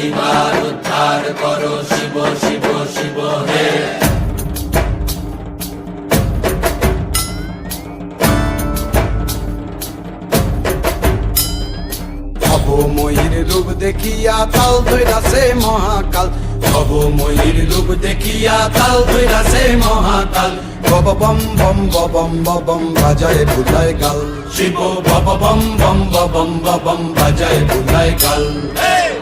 এইবার উদ্ধার করো শিব শিব শিব হে। ভবময়ীর রূপ দেখিয়া তাল ধৈরাছে মহাকাল। ভবময়ীর রূপ দেখিয়া তাল ধৈরাছে মহাকাল। বব বম বম বম বম বাজায় বুলায় গাল। শিব বব বম বম বম বম বাজায় বুলাই কাল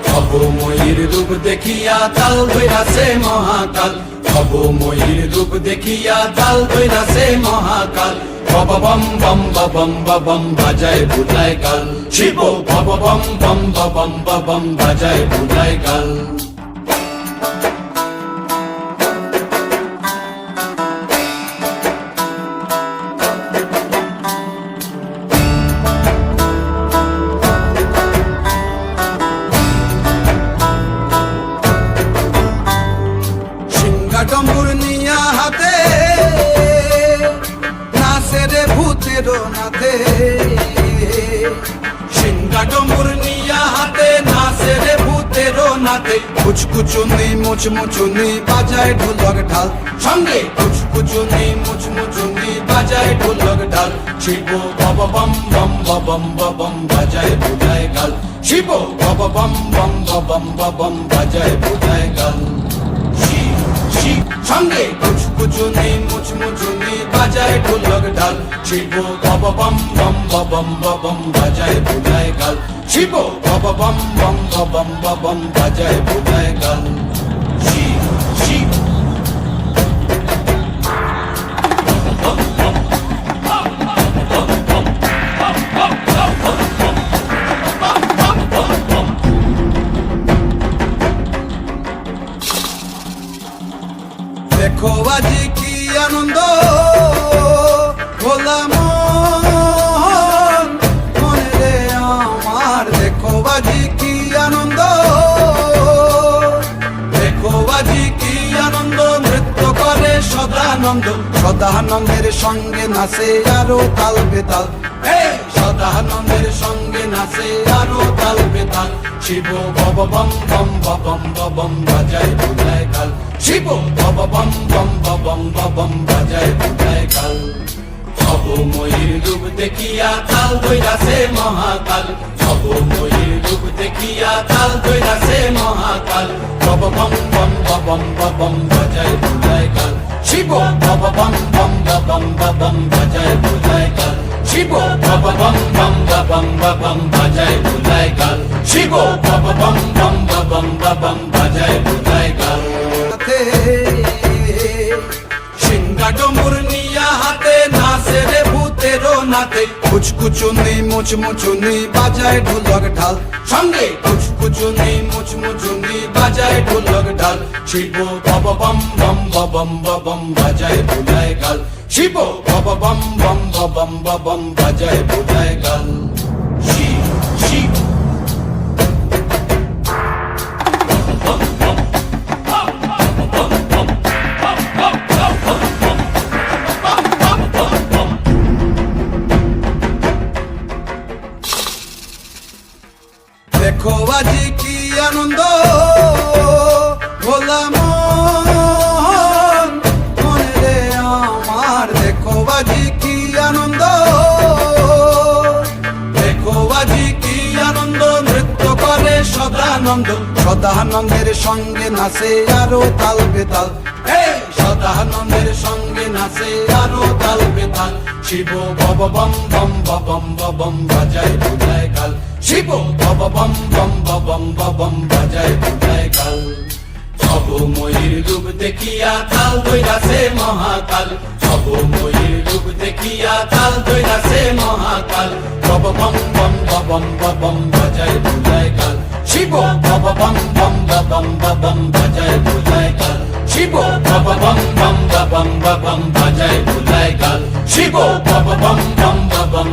ভবময়ীর রূপ দেখিয়া তাল ধৈরাছে মহাকাল। ভবময়ীর রূপ দেখিয়া তাল ধৈরাছে মহাকাল। বব বম বম বম বম বাজায় বুলাই কাল শিব বব বম বম বম বম বাজায় কাল কুচকুচুনি মুচমুচুনি বাজায় ঢোলক ঢাল সঙ্গে কুচকুচুনি মুচমুচুনি বাজায় ঢোলক ঢাল শিব বব বম বম বম বম বাজায় বুলায় গাল শিব বব বম বম বম বম বাজায় বুলায় গাল শিব শিব সঙ্গে কুচকুচুনি মুচমুচুনি বাজায় ঢোলক ঢাল। শিব বব বম বম বম বম বাজায় বুলায় গাল। শিব বব বম বম বম বম বাজায় বুলায় গাল। শিব শিব আনন্দ ভোলা মন। আমার, দেখো আজি কি আনন্দ। দেখো আজি কি আনন্দ, নৃত্য করে সদানন্দ। সদানন্দের সঙ্গে নাচে আরও তাল বেতাল। সদানন্দের সঙ্গে নাচে আরও তাল বেতাল। শিব বব বম বম বম বম বাজায় বুলায় কাল। শিব। বব বম বম বম বম বাজায় বুলায় কাল। সব ময়ূর রূপ দেখিয়া তাল দৈরাসে মহাকাল। সব ময়ূর রূপ দেখিয়া তাল দৈরাসে মহাকাল। বব বম বম বম বম বাজায় বুলায় কাল। শিব বব বম বম বম বম বাজায় বুলায় কাল। শিব বব বম বম বম বম বাজায় কাল। শিব বব বম বম বম বম বাজায় কাল। বাজায় ঢোলক ঢাল। সঙ্গে কুচকুচুনি, মুচমুচুনি, বাজায় ঢোলক ঢাল। শিব বব বম বম বম বম বাজায় বুলায় গাল। শিব বব বম বম বম বম বাজায় বুলায় গাল। শিব আনন্দ, ভোলা মন। আমার দেখো আজি কি আনন্দ। দেখো আজি কি আনন্দ, নৃত্য করে সদানন্দ। সদানন্দের সঙ্গে নাচে আরও তাল বেতাল। সদানন্দের সঙ্গে নাচে আরও তাল বেতাল। শিব বব বম বম বম বম বাজায় বুলায় কাল শিব বব বম বম বম বম বাজায় বুলায় কাল। সব ময়ূর রূপ দেখিয়া তাল দৈরাসে মহাকাল। সব ময়ূর রূপ দেখিয়া তাল দৈরাসে মহাকাল। বব বম বম বম বম বাজায় বুলায় কাল। শিব বব বম বম বম বম বাজায় বুলায় কাল। শিব বব বম বম বম বম বাজায় বুলায় কাল। শিব বব বম বম বম